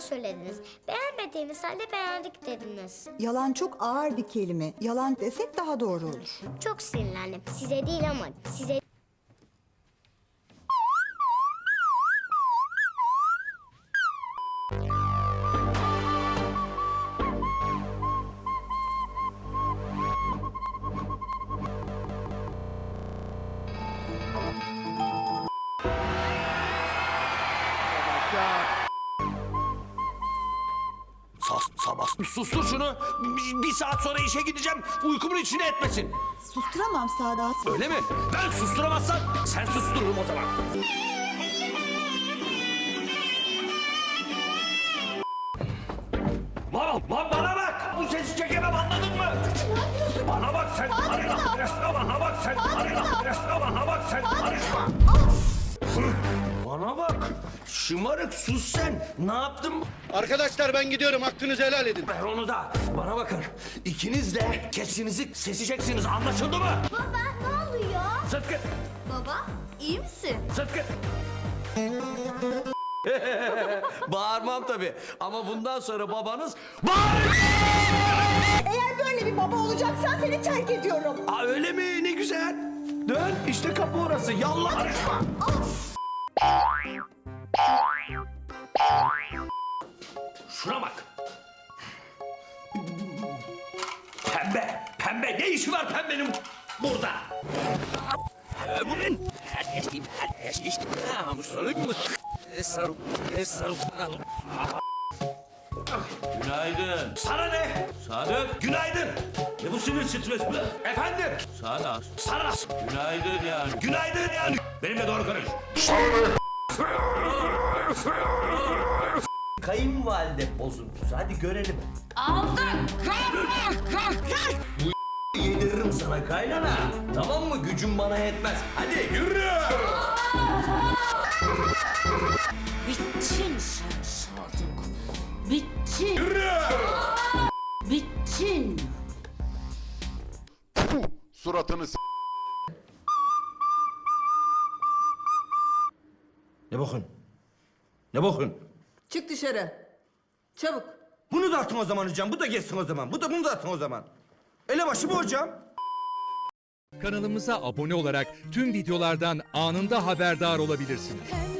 söylediniz. Beğenmediğiniz halde beğendik dediniz. Yalan çok ağır bir kelime. Yalan desek daha doğru olur. Çok sinirlendim. Size değil ama size Sas, sabah. Sustur şunu. Bir, bir saat sonra işe gideceğim. Uykumun içine etmesin. Susturamam Sadat. Öyle mi? Ben susturamazsam sen sustururum o zaman. Lan, lan bana bak! Bu sesi çekemem anladın mı? Bana bak sen karışma. Karışma bana bak sen. Karışma bana bak sen karışma. Bana bak. Şımarık sus sen. Ne yaptın? Arkadaşlar ben gidiyorum. Hakkınızı helal edin. Ver onu da. Bana bakın. İkiniz de kesinizi seseceksiniz. Anlaşıldı mı? Baba ne oluyor? Sıtkı. Baba iyi misin? Sıtkı. Bağırmam tabii. Ama bundan sonra babanız bağırır. Eğer böyle bir baba olacaksan seni terk ediyorum. Aa, öyle mi? Ne güzel. Dön. işte kapı orası. Yallah karışma. Şuna bak. Pembe. Pembe. Ne işi var pembenin burada? Günaydın. Sana ne? Sadık. Günaydın. Ne bu sinir stres bu? Efendim. Sana nasıl? Günaydın yani. Günaydın yani. Benimle doğru konuş. Kayınvalide bozuntusu. Hadi görelim. Aldım. Bu yediririm sana kaynana. Tamam mı? Gücüm bana yetmez. Hadi yürü. Bittin sen Sadık. Bittin. Yürü. Bittin. Suratını s- Ne bakın? Ne bakın? Çık dışarı. Çabuk. Bunu da atın o zaman hocam. Bu da geçsin o zaman. Bu da bunu da atın o zaman. Elebaşı bu hocam. Kanalımıza abone olarak tüm videolardan anında haberdar olabilirsiniz.